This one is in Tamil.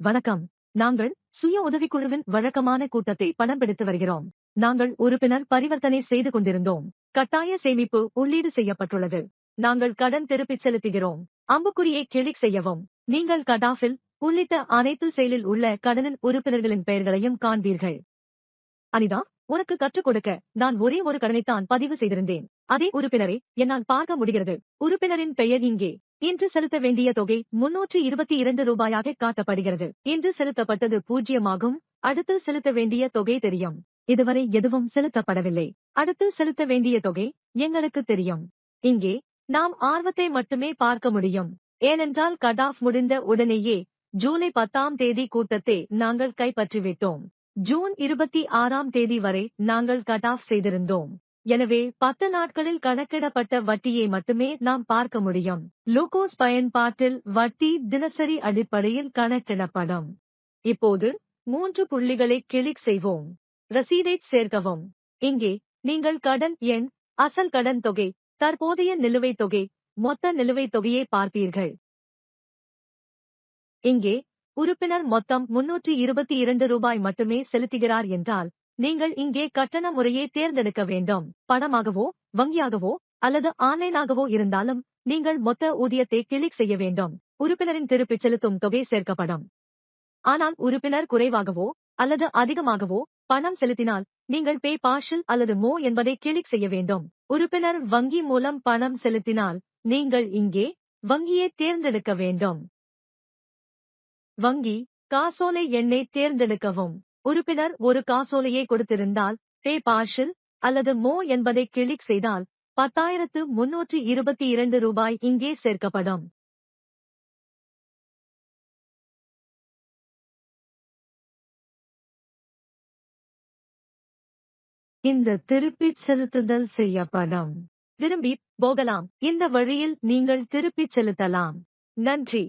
வணக்கம். நாங்கள் சுய உதவிக்குழுவின் வழக்கமான கூட்டத்தை படம் பிடித்து வருகிறோம். நாங்கள் உறுப்பினர் பரிவர்த்தனை செய்து கொண்டிருந்தோம். கட்டாய சேமிப்பு உள்ளீடு செய்யப்பட்டுள்ளது. நாங்கள் கடன் திருப்பிச் செலுத்துகிறோம். அம்புக்குறியை கிளிக் செய்யவும். நீங்கள் கடாஃபில் உள்ளிட்ட அனைத்து செயலில் உள்ள கடனின் உறுப்பினர்களின் பெயர்களையும் காண்பீர்கள். அனிதா உனக்கு கற்றுக் கொடுக்க நான் ஒரே ஒரு கடனைத்தான் பதிவு செய்திருந்தேன். அதே உறுப்பினரை என்னால் பார்க்க முடிகிறது. உறுப்பினரின் பெயர் இங்கே. இன்று செலுத்த வேண்டிய தொகை முன்னூற்று இருபத்தி இரண்டு ரூபாயாக காட்டப்படுகிறது. இன்று செலுத்தப்பட்டது பூஜ்ஜியமாகும். அடுத்து செலுத்த வேண்டிய தொகை தெரியும். இதுவரை எதுவும் செலுத்தப்படவில்லை. அடுத்து செலுத்த வேண்டிய தொகை எங்களுக்கு தெரியும். இங்கே நாம் ஆர்வத்தை மட்டுமே பார்க்க முடியும். ஏனென்றால் கட் ஆஃப் முடிந்த உடனேயே ஜூலை பத்தாம் தேதி கூட்டத்தை நாங்கள் கைப்பற்றிவிட்டோம். ஜூன் இருபத்தி ஆறாம் தேதி வரை நாங்கள் கட் ஆஃப் செய்திருந்தோம். எனவே பத்து நாட்களில் கணக்கிடப்பட்ட வட்டியை மட்டுமே நாம் பார்க்க முடியும். லூகோஸ் பயன்பாட்டில் வட்டி தினசரி அடிப்படையில் கணக்கிடப்படும். இப்போது மூன்று புள்ளிகளை கிளிக் செய்வோம். ரசீதை சேர்க்கவும். இங்கே நீங்கள் கடன் எண் அசல் கடன் தொகை தற்போதைய நிலுவைத் தொகை மொத்த நிலுவைத் தொகையை பார்ப்பீர்கள். இங்கே உறுப்பினர் மொத்தம் முன்னூற்றி இருபத்தி இரண்டு ரூபாய் மட்டுமே செலுத்துகிறார் என்றால் நீங்கள் இங்கே கட்டண முறையை தேர்ந்தெடுக்க வேண்டும். பணமாகவோ வங்கியாகவோ அல்லது ஆன்லைனாகவோ இருந்தாலும் நீங்கள் மொத்த ஊதியத்தை கிளிக் செய்ய வேண்டும். உறுப்பினரின் திருப்பிச் செலுத்தும் தொகை சேர்க்கப்படும். ஆனால் உறுப்பினர் குறைவாகவோ அல்லது அதிகமாகவோ பணம் செலுத்தினால் நீங்கள் பே பார்ஷல் அல்லது மோ என்பதை கிளிக் செய்ய வேண்டும். உறுப்பினர் வங்கி மூலம் பணம் செலுத்தினால் நீங்கள் இங்கே வங்கியை தேர்ந்தெடுக்க வேண்டும். வங்கி காசோலை எண்ணை தேர்ந்தெடுக்கவும். உறுப்பினர் ஒரு காசோலையை கொடுத்திருந்தால் பே பார்ஷல் அல்லது மோ என்பதை கிளிக் செய்தால் பத்தாயிரத்து முன்னூற்று இருபத்தி இரண்டு ரூபாய் இங்கே சேர்க்கப்படும். இந்த திருப்பிச் செலுத்துதல் செய்யப்படும். திரும்பி போகலாம். இந்த வழியில் நீங்கள் திருப்பிச் செலுத்தலாம். நன்றி.